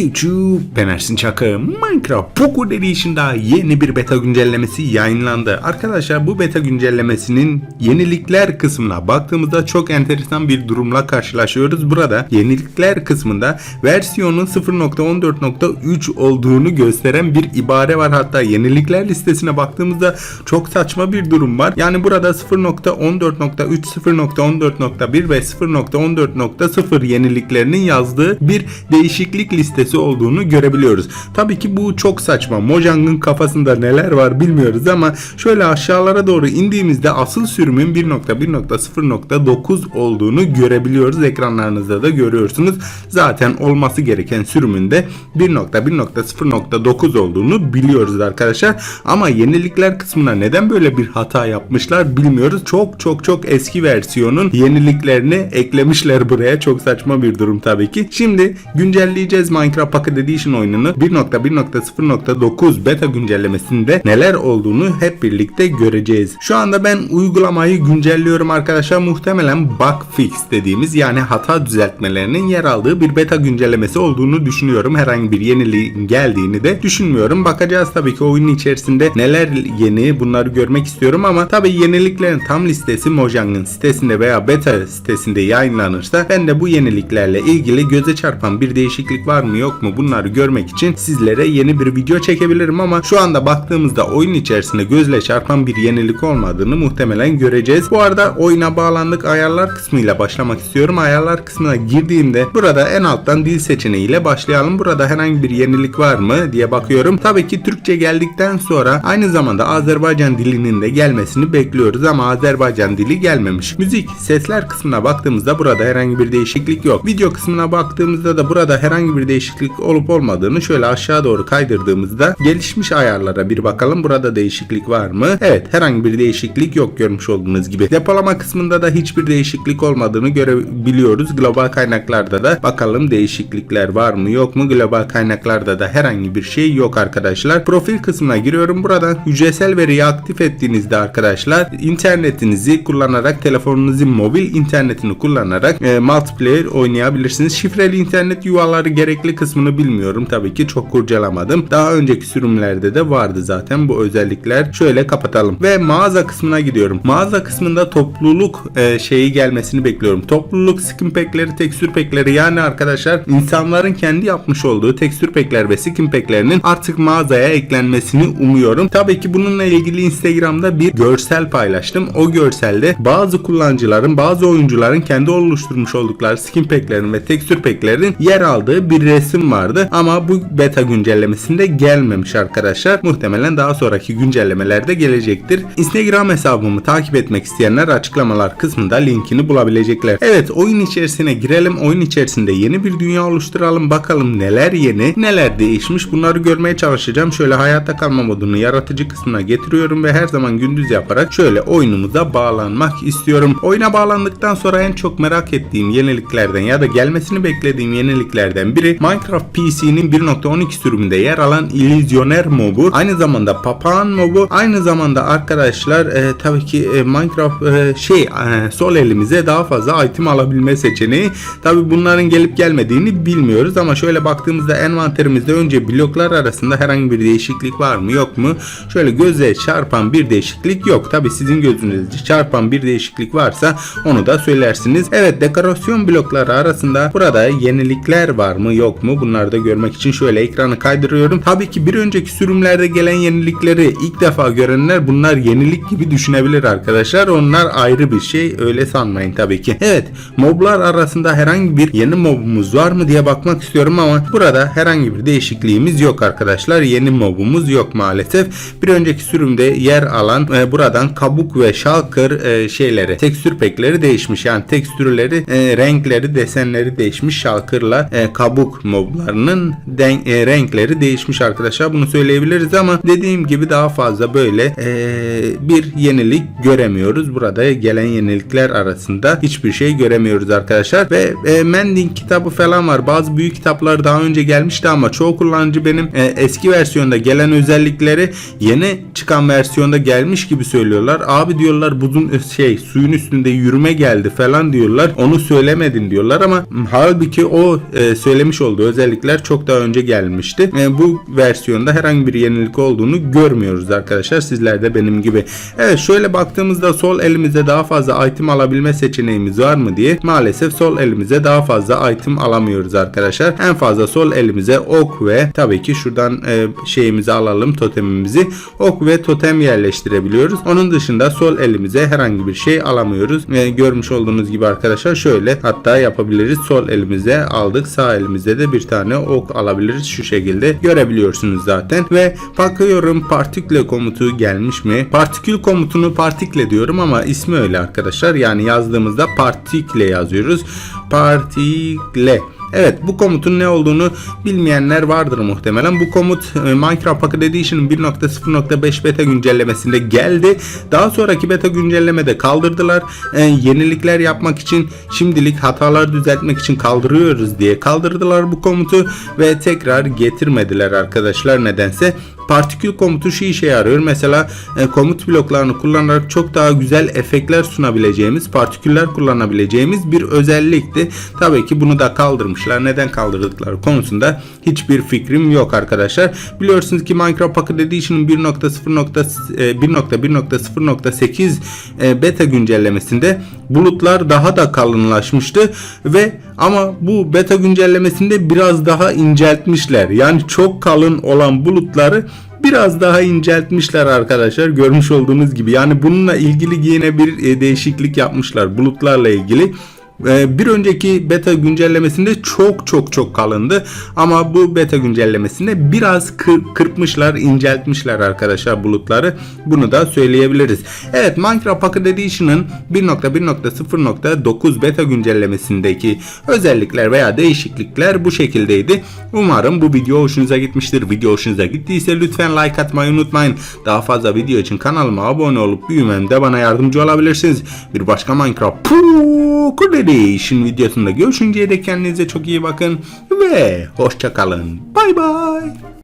YouTube, ben Ersin Çakı. Minecraft Poco Edition'da yeni bir beta güncellemesi yayınlandı. Arkadaşlar bu beta güncellemesinin yenilikler kısmına baktığımızda çok enteresan bir durumla karşılaşıyoruz. Burada yenilikler kısmında versiyonun 0.14.3 olduğunu gösteren bir ibare var. Hatta yenilikler listesine baktığımızda çok saçma bir durum var. Yani burada 0.14.3, 0.14.1 ve 0.14.0 yeniliklerinin yazdığı bir değişiklik listesi olduğunu görebiliyoruz. Tabii ki bu çok saçma. Mojang'ın kafasında neler var bilmiyoruz ama şöyle aşağılara doğru indiğimizde asıl sürümün 1.1.0.9 olduğunu görebiliyoruz. Ekranlarınızda da görüyorsunuz. Zaten olması gereken sürümün de 1.1.0.9 olduğunu biliyoruz arkadaşlar. Ama yenilikler kısmına neden böyle bir hata yapmışlar bilmiyoruz. Çok çok çok eski versiyonun yeniliklerini eklemişler buraya. Çok saçma bir durum tabii ki. Şimdi güncelleyeceğiz Minecraft Pocket Edition oyununu 1.1.0.9 beta güncellemesinde neler olduğunu hep birlikte göreceğiz. Şu anda ben uygulamayı güncelliyorum arkadaşlar. Muhtemelen bug fix dediğimiz yani hata düzeltmelerinin yer aldığı bir beta güncellemesi olduğunu düşünüyorum. Herhangi bir yeniliğin geldiğini de düşünmüyorum. Bakacağız tabii ki oyunun içerisinde neler yeni bunları görmek istiyorum ama tabii yeniliklerin tam listesi Mojang'ın sitesinde veya beta sitesinde yayınlanırsa ben de bu yeniliklerle ilgili göze çarpan bir değişiklik var mı yok mu bunları görmek için sizlere yeni bir video çekebilirim ama şu anda baktığımızda oyun içerisinde gözle çarpan bir yenilik olmadığını muhtemelen göreceğiz. Bu arada oyuna bağlandık ayarlar kısmıyla başlamak istiyorum. Ayarlar kısmına girdiğimde burada en alttan dil seçeneğiyle başlayalım. Burada herhangi bir yenilik var mı diye bakıyorum. Tabii ki Türkçe geldikten sonra aynı zamanda Azerbaycan dilinin de gelmesini bekliyoruz ama Azerbaycan dili gelmemiş. Müzik, sesler kısmına baktığımızda burada herhangi bir değişiklik yok. Video kısmına baktığımızda da burada herhangi bir değişiklik olup olmadığını şöyle aşağı doğru kaydırdığımızda gelişmiş ayarlara bir bakalım. Burada değişiklik var mı? Evet herhangi bir değişiklik yok görmüş olduğunuz gibi. Depolama kısmında da hiçbir değişiklik olmadığını görebiliyoruz. Global kaynaklarda da bakalım değişiklikler var mı yok mu? Global kaynaklarda da herhangi bir şey yok arkadaşlar. Profil kısmına giriyorum. Buradan hücresel veriyi aktif ettiğinizde arkadaşlar internetinizi kullanarak telefonunuzun mobil internetini kullanarak e, multiplayer oynayabilirsiniz. Şifreli internet yuvaları gerekli kısmını bilmiyorum. Tabii ki çok kurcalamadım. Daha önceki sürümlerde de vardı zaten bu özellikler. Şöyle kapatalım. Ve mağaza kısmına gidiyorum. Mağaza kısmında topluluk e, şeyi gelmesini bekliyorum. Topluluk skin pack'leri, tekstür pack'leri yani arkadaşlar insanların kendi yapmış olduğu tekstür pack'ler ve skin pack'lerinin artık mağazaya eklenmesini umuyorum. Tabii ki bununla ilgili Instagram'da bir görsel paylaştım. O görselde bazı kullanıcıların, bazı oyuncuların kendi oluşturmuş oldukları skin pack'lerin ve tekstür pack'lerin yer aldığı bir resim vardı. Ama bu beta güncellemesinde gelmemiş arkadaşlar. Muhtemelen daha sonraki güncellemelerde gelecektir. Instagram hesabımı takip etmek isteyenler açıklamalar kısmında linkini bulabilecekler. Evet oyun içerisine girelim. Oyun içerisinde yeni bir dünya oluşturalım. Bakalım neler yeni, neler değişmiş. Bunları görmeye çalışacağım. Şöyle hayatta kalma modunu yaratıcı kısmına getiriyorum ve her zaman gündüz yaparak şöyle oyunumuza bağlanmak istiyorum. Oyuna bağlandıktan sonra en çok merak ettiğim yeniliklerden ya da gelmesini beklediğim yeniliklerden biri Minecraft PC'nin 1.12 sürümünde yer alan illüzyoner mobu. Aynı zamanda papağan mobu. Aynı zamanda arkadaşlar e, tabii ki e, Minecraft e, şey e, sol elimize daha fazla item alabilme seçeneği. Tabii bunların gelip gelmediğini bilmiyoruz ama şöyle baktığımızda envanterimizde önce bloklar arasında herhangi bir değişiklik var mı yok mu? Şöyle göze çarpan bir değişiklik yok. Tabii sizin gözünüzde çarpan bir değişiklik varsa onu da söylersiniz. Evet dekorasyon blokları arasında burada yenilikler var mı yok mu? Bunları da görmek için şöyle ekranı kaydırıyorum. Tabii ki bir önceki sürümlerde gelen yenilikleri ilk defa görenler bunlar yenilik gibi düşünebilir arkadaşlar. Onlar ayrı bir şey. Öyle sanmayın tabii ki. Evet moblar arasında herhangi bir yeni mobumuz var mı diye bakmak istiyorum ama burada herhangi bir değişikliğimiz yok arkadaşlar. Yeni mobumuz yok maalesef. Bir önceki sürümde yer alan e, buradan kabuk ve şalkır e, şeyleri, tekstür pekleri değişmiş. Yani tekstürleri, e, renkleri, desenleri değişmiş. Şalkırla e, kabuk mobu moblarının den- e, renkleri değişmiş arkadaşlar. Bunu söyleyebiliriz ama dediğim gibi daha fazla böyle e, bir yenilik göremiyoruz. Burada gelen yenilikler arasında hiçbir şey göremiyoruz arkadaşlar. Ve e, Mending kitabı falan var. Bazı büyük kitaplar daha önce gelmişti ama çoğu kullanıcı benim e, eski versiyonda gelen özellikleri yeni çıkan versiyonda gelmiş gibi söylüyorlar. Abi diyorlar buzun şey suyun üstünde yürüme geldi falan diyorlar. Onu söylemedin diyorlar ama m, halbuki o e, söylemiş olduğu özellikler çok daha önce gelmişti. E, bu versiyonda herhangi bir yenilik olduğunu görmüyoruz arkadaşlar. Sizler de benim gibi. Evet şöyle baktığımızda sol elimize daha fazla item alabilme seçeneğimiz var mı diye maalesef sol elimize daha fazla item alamıyoruz arkadaşlar. En fazla sol elimize ok ve tabii ki şuradan e, şeyimizi alalım totemimizi. Ok ve totem yerleştirebiliyoruz. Onun dışında sol elimize herhangi bir şey alamıyoruz. E, görmüş olduğunuz gibi arkadaşlar şöyle hatta yapabiliriz. Sol elimize aldık. Sağ elimizde de bir tane ok alabiliriz. Şu şekilde görebiliyorsunuz zaten. Ve bakıyorum partikle komutu gelmiş mi? Partikül komutunu partikle diyorum ama ismi öyle arkadaşlar. Yani yazdığımızda partikle yazıyoruz. Partikle. Evet bu komutun ne olduğunu bilmeyenler vardır muhtemelen. Bu komut e, Minecraft Pocket Edition'ın 1.0.5 beta güncellemesinde geldi. Daha sonraki beta güncellemede kaldırdılar. E, yenilikler yapmak için şimdilik hatalar düzeltmek için kaldırıyoruz diye kaldırdılar bu komutu ve tekrar getirmediler arkadaşlar nedense partikül komutu şu işe yarıyor. Mesela e, komut bloklarını kullanarak çok daha güzel efektler sunabileceğimiz, partiküller kullanabileceğimiz bir özellikti. Tabii ki bunu da kaldırmışlar. Neden kaldırdıkları konusunda hiçbir fikrim yok arkadaşlar. Biliyorsunuz ki Minecraft Pocket Edition'ın 1.0. e, 1.1.0.8 e, beta güncellemesinde bulutlar daha da kalınlaşmıştı ve ama bu beta güncellemesinde biraz daha inceltmişler. Yani çok kalın olan bulutları biraz daha inceltmişler arkadaşlar görmüş olduğunuz gibi. Yani bununla ilgili yine bir e, değişiklik yapmışlar bulutlarla ilgili. Ee, Bir önceki beta güncellemesinde çok çok çok kalındı ama bu beta güncellemesinde biraz kır- kırpmışlar, inceltmişler arkadaşlar bulutları. Bunu da söyleyebiliriz. Evet Minecraft Pocket Edition'ın 1.1.0.9 beta güncellemesindeki özellikler veya değişiklikler bu şekildeydi. Umarım bu video hoşunuza gitmiştir. Video hoşunuza gittiyse lütfen like atmayı unutmayın. Daha fazla video için kanalıma abone olup büyümemde bana yardımcı olabilirsiniz. Bir başka Minecraft Pocket Edition videosunda görüşünceye dek kendinize çok iyi bakın ve hoşçakalın. Bay bay.